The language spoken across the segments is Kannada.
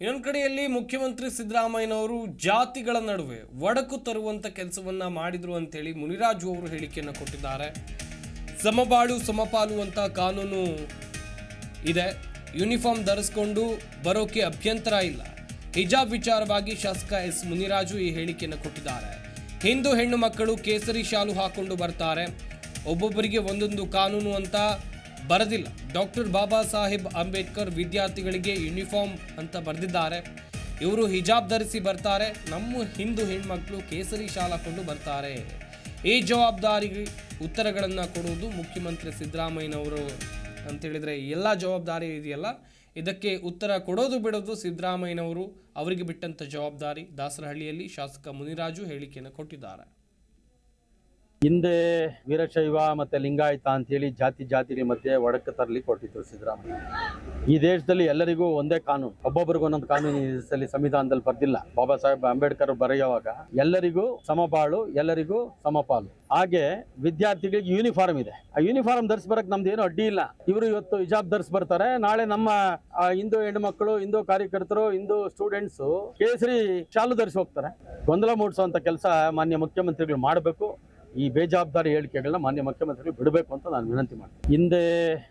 ಇನ್ನೊಂದು ಕಡೆಯಲ್ಲಿ ಮುಖ್ಯಮಂತ್ರಿ ಸಿದ್ದರಾಮಯ್ಯನವರು ಜಾತಿಗಳ ನಡುವೆ ಒಡಕು ತರುವಂತ ಕೆಲಸವನ್ನ ಮಾಡಿದ್ರು ಅಂತೇಳಿ ಮುನಿರಾಜು ಅವರು ಹೇಳಿಕೆಯನ್ನು ಕೊಟ್ಟಿದ್ದಾರೆ. ಸಮಬಾಳು, ಸಮಪಾಲು ಅಂತ ಕಾನೂನು ಇದೆ. ಯೂನಿಫಾರ್ಮ್ ಧರಿಸ್ಕೊಂಡು ಬರೋಕೆ ಅಭ್ಯಂತರ ಇಲ್ಲ. ಹಿಜಾಬ್ ವಿಚಾರವಾಗಿ ಶಾಸಕ ಎಸ್ ಮುನಿರಾಜು ಈ ಹೇಳಿಕೆಯನ್ನು ಕೊಟ್ಟಿದ್ದಾರೆ. ಹಿಂದೂ ಹೆಣ್ಣು ಮಕ್ಕಳು ಕೇಸರಿ ಶಾಲು ಹಾಕೊಂಡು ಬರ್ತಾರೆ. ಒಬ್ಬೊಬ್ಬರಿಗೆ ಒಂದೊಂದು ಕಾನೂನು ಅಂತ ಬರೆದಿಲ್ಲ. ಡಾಕ್ಟರ್ ಬಾಬಾ ಸಾಹೇಬ್ ಅಂಬೇಡ್ಕರ್ ವಿದ್ಯಾರ್ಥಿಗಳಿಗೆ ಯೂನಿಫಾರ್ಮ್ ಅಂತ ಬರೆದಿದ್ದಾರೆ. ಇವರು ಹಿಜಾಬ್ ಧರಿಸಿ ಬರ್ತಾರೆ. ನಮ್ಮ ಹಿಂದೂ ಹೆಣ್ಮಕ್ಳು ಕೇಸರಿ ಶಾಲ ಕೊಂಡು ಬರ್ತಾರೆ. ಈ ಜವಾಬ್ದಾರಿಗೆ ಉತ್ತರಗಳನ್ನು ಕೊಡುವುದು ಮುಖ್ಯಮಂತ್ರಿ ಸಿದ್ದರಾಮಯ್ಯನವರು ಅಂತ ಹೇಳಿದ್ರೆ ಎಲ್ಲ ಜವಾಬ್ದಾರಿ ಇದೆಯಲ್ಲ? ಇದಕ್ಕೆ ಉತ್ತರ ಕೊಡೋದು ಬಿಡೋದು ಸಿದ್ದರಾಮಯ್ಯನವರು. ಅವರಿಗೆ ಬಿಟ್ಟಂಥ ಜವಾಬ್ದಾರಿ ದಾಸರಹಳ್ಳಿಯಲ್ಲಿ ಶಾಸಕ ಮುನಿರಾಜು ಹೇಳಿಕೆಯನ್ನು ಕೊಟ್ಟಿದ್ದಾರೆ. ಹಿಂದೆ ವೀರಶೈವ ಮತ್ತು ಲಿಂಗಾಯತ ಅಂತೇಳಿ ಜಾತಿ ಜಾತಿಗಳ ಮಧ್ಯೆ ಒಡಕ್ಕೆ ತರಲಿ ಕೊಟ್ಟಿದ್ರು ಸಿದ್ದರಾಮಯ್ಯ. ಈ ದೇಶದಲ್ಲಿ ಎಲ್ಲರಿಗೂ ಒಂದೇ ಕಾನೂನು. ಒಬ್ಬೊಬ್ಬರಿಗೂ ಒಂದೊಂದು ಕಾನೂನು ಸಲ್ಲಿ ಸಂವಿಧಾನದಲ್ಲಿ ಬರ್ದಿಲ್ಲ. ಬಾಬಾ ಸಾಹೇಬ್ ಅಂಬೇಡ್ಕರ್ ಬರೆಯುವಾಗ, ಎಲ್ಲರಿಗೂ ಸಮಬಾಳು ಎಲ್ಲರಿಗೂ ಸಮಪಾಲು ಹಾಗೆ ವಿದ್ಯಾರ್ಥಿಗಳಿಗೆ ಯೂನಿಫಾರ್ಮ್ ಇದೆ. ಆ ಯೂನಿಫಾರ್ಮ್ ಧರಿಸಿ ಬರಕ್ ನಮ್ದು ಏನು ಅಡ್ಡಿ ಇಲ್ಲ. ಇವರು ಇವತ್ತು ಹಿಜಾಬ್ ಧರಿಸಿ ಬರ್ತಾರೆ. ನಾಳೆ ನಮ್ಮ ಹಿಂದೂ ಹೆಣ್ಮಕ್ಳು, ಹಿಂದೂ ಕಾರ್ಯಕರ್ತರು, ಹಿಂದೂ ಸ್ಟೂಡೆಂಟ್ಸ್ ಕೇಸರಿ ಶಾಲು ಧರಿಸಿ ಹೋಗ್ತಾರೆ. ಗೊಂದಲ ಮೂಡಿಸುವಂತ ಕೆಲಸ ಮಾನ್ಯ ಮುಖ್ಯಮಂತ್ರಿಗಳು ಮಾಡಬೇಕು. ಈ ಬೇಜವಾಬ್ದಾರಿ ಹೇಳಿಕೆಗಳನ್ನ ಮಾನ್ಯ ಮುಖ್ಯಮಂತ್ರಿಗಳು ಬಿಡಬೇಕು ಅಂತ ನಾನು ವಿನಂತಿ ಮಾಡ್ತೀನಿ. ಹಿಂದೆ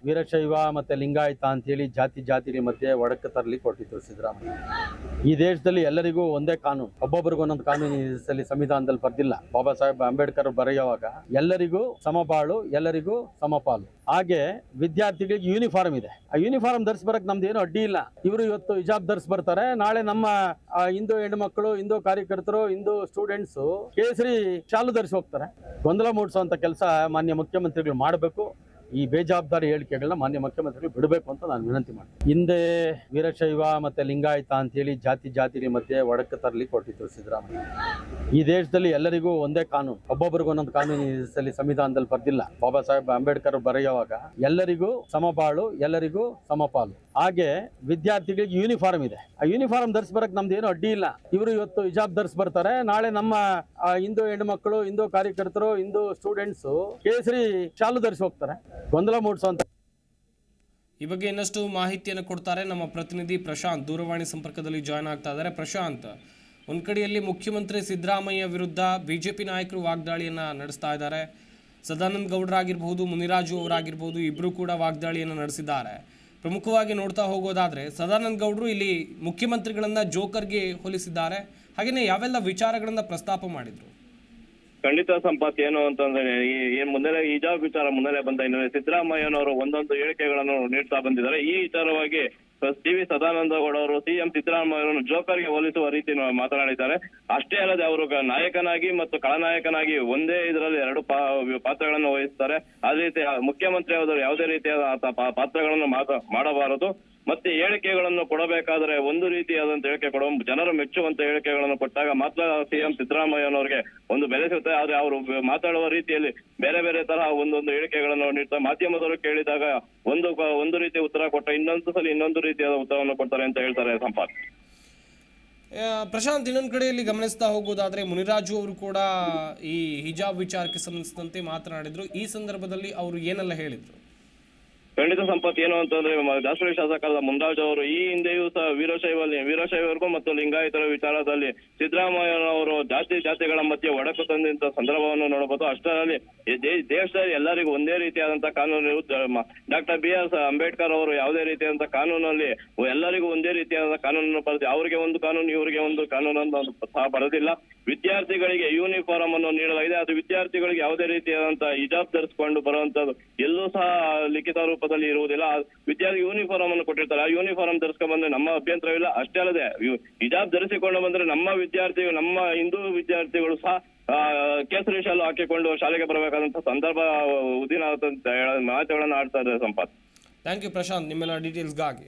ವೀರಶೈವ ಮತ್ತೆ ಲಿಂಗಾಯತ ಅಂತೇಳಿ ಜಾತಿ ಜಾತಿ ಮಧ್ಯೆ ಒಡಕ್ಕೆ ತರಲಿ ಕೊಟ್ಟಿದ್ರು ಸಿದ್ದರಾಮಯ್ಯ. ಈ ದೇಶದಲ್ಲಿ ಎಲ್ಲರಿಗೂ ಒಂದೇ ಕಾನೂನು. ಒಬ್ಬೊಬ್ಬರಿಗೂ ಒಂದೊಂದು ಕಾನೂನು ಸಲ್ಲಿ ಸಂವಿಧಾನದಲ್ಲಿ ಬರ್ದಿಲ್ಲ. ಬಾಬಾ ಸಾಹೇಬ್ ಅಂಬೇಡ್ಕರ್ ಬರೆಯುವಾಗ, ಎಲ್ಲರಿಗೂ ಸಮಬಾಳು ಎಲ್ಲರಿಗೂ ಸಮಪಾಲು ಹಾಗೆ ವಿದ್ಯಾರ್ಥಿಗಳಿಗೆ ಯೂನಿಫಾರ್ಮ್ ಇದೆ. ಆ ಯೂನಿಫಾರ್ಮ್ ಧರಿಸಿ ಬರಕ್ ನಮ್ದು ಏನು ಅಡ್ಡಿ ಇಲ್ಲ. ಇವರು ಇವತ್ತು ಹಿಜಾಬ್ ಧರಿಸಿ ಬರ್ತಾರೆ. ನಾಳೆ ನಮ್ಮ ಹಿಂದೂ ಹೆಣ್ಮಕ್ಳು ಹಿಂದೂ ಕಾರ್ಯಕರ್ತರು, ಹಿಂದೂ ಸ್ಟೂಡೆಂಟ್ಸ್ ಕೇಸರಿ ಶಾಲು ಧರಿಸಿ ಹೋಗ್ತಾರೆ. ಗೊಂದಲ ಮೂಡಿಸುವಂಥ ಕೆಲಸ ಮಾನ್ಯ ಮುಖ್ಯಮಂತ್ರಿಗಳು ಮಾಡಬೇಕು. ಈ ಬೇಜವಾಬ್ದಾರಿ ಹೇಳಿಕೆಗಳನ್ನ ಮಾನ್ಯ ಮುಖ್ಯಮಂತ್ರಿಗಳು ಬಿಡಬೇಕು ಅಂತ ನಾನು ವಿನಂತಿ ಮಾಡ್ತೀನಿ. ಹಿಂದೆ ವೀರಶೈವ ಮತ್ತೆ ಲಿಂಗಾಯತ ಅಂತೇಳಿ ಜಾತಿ ಜಾತಿ ಮಧ್ಯೆ ಒಡಕ್ಕೆ ತರಲಿ ಕೊಟ್ಟಿದ್ರು ಸಿದ್ದರಾಮಯ್ಯ ಈ ದೇಶದಲ್ಲಿ ಎಲ್ಲರಿಗೂ ಒಂದೇ ಕಾನೂನು. ಒಬ್ಬೊಬ್ಬರಿಗೂ ಒಂದೊಂದು ಕಾನೂನು ಸಲ್ಲಿ ಸಂವಿಧಾನದಲ್ಲಿ ಬರ್ದಿಲ್ಲ. ಬಾಬಾ ಸಾಹೇಬ್ ಅಂಬೇಡ್ಕರ್ ಬರೆಯುವಾಗ, ಎಲ್ಲರಿಗೂ ಸಮಬಾಳು ಎಲ್ಲರಿಗೂ ಸಮಪಾಲು. ಹಾಗೆ ವಿದ್ಯಾರ್ಥಿಗಳಿಗೆ ಯೂನಿಫಾರ್ಮ್ ಇದೆ. ಆ ಯೂನಿಫಾರ್ಮ್ ಧರಿಸಿ ಬರಕ್ ನಮ್ದು ಏನು ಅಡ್ಡಿ ಇಲ್ಲ. ಇವರು ಇವತ್ತು ಹಿಜಾಬ್ ಧರಿಸಿ ಬರ್ತಾರೆ. ನಾಳೆ ನಮ್ಮ ಹಿಂದೂ ಹೆಣ್ಣು ಮಕ್ಕಳು, ಹಿಂದೂ ಕಾರ್ಯಕರ್ತರು, ಹಿಂದೂ ಸ್ಟೂಡೆಂಟ್ಸ್ ಕೇಸರಿ ಶಾಲು ಧರಿಸಿ ಹೋಗ್ತಾರೆ. ಗೊಂದಲ ಮೂಡಿಸುವಂತ ಈ ಬಗ್ಗೆ ಇನ್ನಷ್ಟು ಮಾಹಿತಿಯನ್ನು ಕೊಡ್ತಾರೆ ನಮ್ಮ ಪ್ರತಿನಿಧಿ ಪ್ರಶಾಂತ್. ದೂರವಾಣಿ ಸಂಪರ್ಕದಲ್ಲಿ ಜಾಯ್ನ್ ಆಗ್ತಾ ಇದ್ದಾರೆ. ಪ್ರಶಾಂತ್ ಒಂದ್ ಕಡೆಯಲ್ಲಿ ಮುಖ್ಯಮಂತ್ರಿ ಸಿದ್ದರಾಮಯ್ಯ ವಿರುದ್ಧ ಬಿಜೆಪಿ ನಾಯಕರು ವಾಗ್ದಾಳಿಯನ್ನ ನಡೆಸ್ತಾ ಇದ್ದಾರೆ. ಸದಾನಂದ ಗೌಡರಾಗಿರ್ಬಹುದು, ಮುನಿರಾಜು ಅವರಾಗಿರ್ಬಹುದು ಇಬ್ಬರು ಕೂಡ ವಾಗ್ದಾಳಿಯನ್ನು ನಡೆಸಿದ್ದಾರೆ. ಪ್ರಮುಖವಾಗಿ ನೋಡ್ತಾ ಹೋಗೋದಾದ್ರೆ, ಸದಾನಂದ ಗೌಡರು ಇಲ್ಲಿ ಮುಖ್ಯಮಂತ್ರಿಗಳನ್ನ ಜೋಕರ್ಗೆ ಹೋಲಿಸಿದ್ದಾರೆ. ಹಾಗೆಯೇ ಯಾವೆಲ್ಲ ವಿಚಾರಗಳನ್ನ ಪ್ರಸ್ತಾಪ ಮಾಡಿದ್ರು? ಖಂಡಿತ ಸಂಪತ್ ಏನು ಅಂತಂದ್ರೆ ಈ ಮುನ್ನೆಲೆ ಹಿಜಾಬ್ ವಿಚಾರ ಮುನ್ನೆಲೆ ಬಂದ ಹಿನ್ನೆಲೆ ಸಿದ್ದರಾಮಯ್ಯನವರು ಒಂದೊಂದು ಹೇಳಿಕೆಗಳನ್ನು ನೀಡ್ತಾ ಬಂದಿದ್ದಾರೆ. ಈ ವಿಚಾರವಾಗಿ ಟಿ ವಿ ಸದಾನಂದ ಗೌಡ ಅವರು ಸಿಎಂ ಸಿದ್ದರಾಮಯ್ಯರನ್ನು ಜೋಕರ್ಗೆ ಹೋಲಿಸುವ ರೀತಿ ಮಾತನಾಡಿದ್ದಾರೆ. ಅಷ್ಟೇ ಅಲ್ಲದೆ ಅವರು ನಾಯಕನಾಗಿ ಮತ್ತು ಖಳನಾಯಕನಾಗಿ ಒಂದೇ ಇದರಲ್ಲಿ ಎರಡು ಪಾತ್ರಗಳನ್ನು ವಹಿಸ್ತಾರೆ. ಅದೇ ರೀತಿ, ಮುಖ್ಯಮಂತ್ರಿ ಅವರು ಯಾವುದೇ ರೀತಿಯಾದ ಪಾತ್ರಗಳನ್ನು ಮಾಡಬಾರದು. ಮತ್ತೆ ಹೇಳಿಕೆಗಳನ್ನು ಕೊಡಬೇಕಾದ್ರೆ ಒಂದು ರೀತಿಯಾದಂತ ಹೇಳಿಕೆ ಕೊಡುವ ಜನರು ಮೆಚ್ಚುವಂತ ಹೇಳಿಕೆಗಳನ್ನು ಕೊಟ್ಟಾಗ ಮಾತ್ರ ಸಿಎಂ ಸಿದ್ದರಾಮಯ್ಯನವರಿಗೆ ಒಂದು ಬೆಲೆ ಸಿಗುತ್ತೆ ಆದ್ರೆ ಅವರು ಮಾತಾಡುವ ರೀತಿಯಲ್ಲಿ ಬೇರೆ ಬೇರೆ ತರಹ ಒಂದೊಂದು ಹೇಳಿಕೆಗಳನ್ನು ನೀಡ್ತಾ ಮಾಧ್ಯಮದವರು ಕೇಳಿದಾಗ ಒಂದು ಒಂದು ರೀತಿಯ ಉತ್ತರ ಕೊಟ್ಟ ಇನ್ನೊಂದು ಸಲ ಇನ್ನೊಂದು ರೀತಿಯಾದ ಉತ್ತರವನ್ನು ಕೊಡ್ತಾರೆ ಅಂತ ಹೇಳ್ತಾರೆ ಸಂಪಾತ್ ಪ್ರಶಾಂತ್, ಇನ್ನೊಂದು ಕಡೆಯಲ್ಲಿ ಗಮನಿಸ್ತಾ ಹೋಗೋದಾದ್ರೆ ಮುನಿರಾಜು ಅವರು ಕೂಡ ಈ ಹಿಜಾಬ್ ವಿಚಾರಕ್ಕೆ ಸಂಬಂಧಿಸಿದಂತೆ ಮಾತನಾಡಿದ್ರು. ಈ ಸಂದರ್ಭದಲ್ಲಿ ಅವರು ಏನೆಲ್ಲ ಹೇಳಿದ್ರು? ಖಂಡಿತ ಸಂಪತ್ ಏನು ಅಂತಂದ್ರೆ ದಾಸರಿ ಶಾಸಕರಾದ ಮುಂದಾಜ್ ಅವರು ಈ ಹಿಂದೆಯೂ ಸಹ ವೀರಶೈವಲ್ಲಿ, ವೀರಶೈವರ್ಗೂ ಮತ್ತು ಲಿಂಗಾಯತರ ವಿಚಾರದಲ್ಲಿ ಸಿದ್ದರಾಮಯ್ಯನವರು ಜಾತಿ ಜಾತಿಗಳ ಮಧ್ಯೆ ಒಡಕು ತಂದಂತ ಸಂದರ್ಭವನ್ನು ನೋಡಬಹುದು. ಅಷ್ಟರಲ್ಲಿ ದೇಶದಲ್ಲಿ ಎಲ್ಲರಿಗೂ ಒಂದೇ ರೀತಿಯಾದಂತಹ ಕಾನೂನು ಡಾಕ್ಟರ್ ಬಿ ಆರ್ ಅಂಬೇಡ್ಕರ್ ಅವರು ಯಾವುದೇ ರೀತಿಯಾದಂತಹ ಕಾನೂನಲ್ಲಿ ಎಲ್ಲರಿಗೂ ಒಂದೇ ರೀತಿಯಾದ ಕಾನೂನನ್ನು ಬರೆದು, ಅವರಿಗೆ ಒಂದು ಕಾನೂನು, ಇವರಿಗೆ ಒಂದು ಕಾನೂನನ್ನು ಸಹ ಬರೆದಿಲ್ಲ. ವಿದ್ಯಾರ್ಥಿಗಳಿಗೆ ಯೂನಿಫಾರ್ಮ್ ಅನ್ನು ನೀಡಲಾಗಿದೆ. ಅದು ವಿದ್ಯಾರ್ಥಿಗಳಿಗೆ ಯಾವುದೇ ರೀತಿಯಾದಂತಹ ಹಿಜಾಬ್ ಧರಿಸಿಕೊಂಡು ಬರುವಂತದ್ದು, ಎಲ್ಲೂ ಸಹ ಲಿಖಿತ ರೂಪದಲ್ಲಿ ಇರುವುದಿಲ್ಲ. ವಿದ್ಯಾರ್ಥಿ ಯೂನಿಫಾರ್ಮ್ ಅನ್ನು ಕೊಟ್ಟಿರ್ತಾರೆ. ಆ ಯೂನಿಫಾರ್ಮ್ ಧರಿಸ್ಕೊಂಡು ಬಂದ್ರೆ ನಮ್ಮ ಅಭ್ಯಂತರವಿಲ್ಲ, ಅಷ್ಟೇ ಅಲ್ಲದೆ ಹಿಜಾಬ್ ಧರಿಸಿಕೊಂಡು ಬಂದ್ರೆ ನಮ್ಮ ವಿದ್ಯಾರ್ಥಿಗಳು ನಮ್ಮ ಹಿಂದೂ ವಿದ್ಯಾರ್ಥಿಗಳು ಸಹ ಕೇಸರಿ ಶಾಲು ಹಾಕಿಕೊಂಡು ಶಾಲೆಗೆ ಬರಬೇಕಾದಂತ ಸಂದರ್ಭ ಉದಿನ ಮಾತುಗಳನ್ನ ಆಡ್ತಾ ಇದ್ದಾರೆ ಸಂಪತ್ ಥ್ಯಾಂಕ್ ಯು ಪ್ರಶಾಂತ್ ನಿಮ್ಮೆಲ್ಲ ಡೀಟೇಲ್ಸ್ಗಾಗಿ